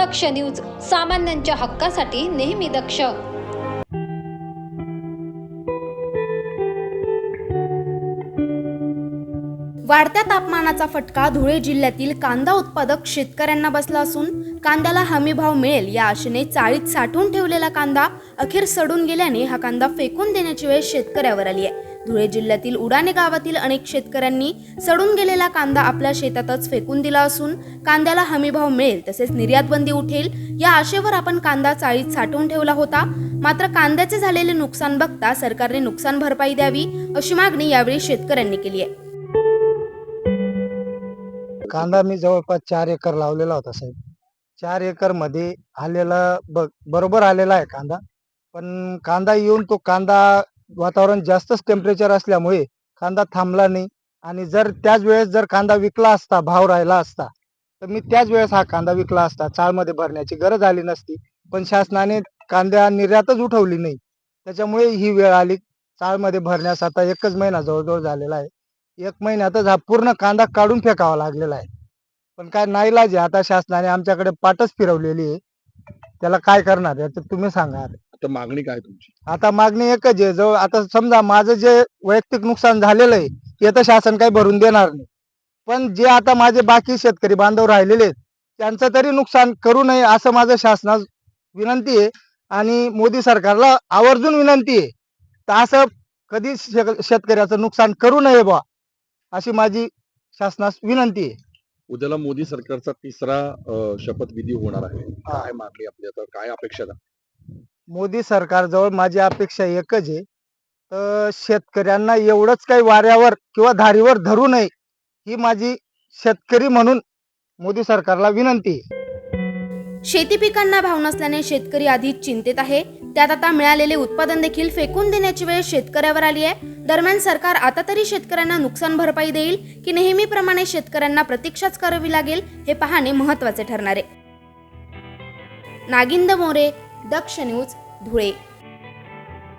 दक्ष news सामान्यांच्या हक्कासाठी नेहमी दक्ष. वाढत्या तापमानाचा फटका धुळे जिल्ह्यातील कांदा उत्पादक शेतकऱ्यांना बसला असून कांद्याला हमी भाव मिळेल या आशेने चाळीत साठवून ठेवलेला कांदा अखेर सडून गेल्याने हा कांदा फेकून देण्याची वेळ शेतकऱ्यावर आली आहे. धुळे जिल्ह्यातील उडाणे गावातील अनेक शेतकऱ्यांनी सडून गेलेला कांदा आपल्या शेतातच फेकून दिला असून कांद्याला हमी भाव मिळेल तसेच निर्यात बंदी उठेल या आशेवर आपण कांदा चाळीत साठवून ठेवला होता. मात्र कांद्याचे झालेले नुकसान बघता सरकारने नुकसान भरपाई द्यावी अशी मागणी यावेळी शेतकऱ्यांनी केली आहे. कांदा मी जवळपास चार एकर लावलेला होता साहेब. चार एकरमध्ये आलेला बरोबर आलेला आहे कांदा. पण कांदा येऊन तो कांदा वातावरण जास्तच टेम्परेचर असल्यामुळे कांदा थांबला नाही. आणि जर त्याच वेळेस जर कांदा विकला असता भाव राहिला असता तर मी त्याच वेळेस हा कांदा विकला असता चाळमध्ये भरण्याची गरज आली नसती. पण शासनाने कांद्या निर्यातच उठवली नाही. त्याच्यामुळे ही वेळ आली. चाळमध्ये भरण्यास आता एकच महिना जवळजवळ झालेला आहे. एक महिन्यातच हा पूर्ण कांदा काढून फेकावा लागलेला आहे. पण काय नाईलाज आहे. आता शासनाने आमच्याकडे पाटच फिरवलेली आहे. त्याला काय करणार याचं तुम्ही सांगा आता मागणी काय तुमची? आता मागणी एकच आहे. जवळ आता समजा माझं जे वैयक्तिक नुकसान झालेलं आहे ते तर शासन काही भरून देणार नाही. पण जे आता माझे बाकी शेतकरी बांधव राहिलेले आहेत त्यांचं तरी नुकसान करू नये असं माझं शासनास विनंती आहे. आणि मोदी सरकारला आवर्जून विनंती आहे. तर असं कधी शेत- शेतकऱ्याचं नुकसान करू नये बा अशी माझी शासनास विनंती आहे. उद्याला मोदी सरकारचा तिसरा शपथविधी होणार आहे. काय मागणी आपली? आता काय अपेक्षा? मोदी सरकारजवळ माझी अपेक्षा एकच आहे. तर शेतकऱ्यांना एवढंच काही वाऱ्यावर किंवा धारीवर धरू नये ही माझी शेतकरी म्हणून मोदी सरकारला विनंती आहे. शेती पिकांना भाव नसल्याने शेतकरी आधीच चिंतेत आहे. त्यात आता मिळालेले उत्पादन देखील फेकून देण्याची वेळ शेतकऱ्यावर आली आहे. दरम्यान सरकार आता तरी शेतकऱ्यांना नुकसान भरपाई देईल की नेहमीप्रमाणे शेतकऱ्यांना प्रतीक्षाच करावी लागेल हे पाहणे महत्त्वाचे ठरणार आहे. नागिंद मोरे दक्ष न्यूज धुळे.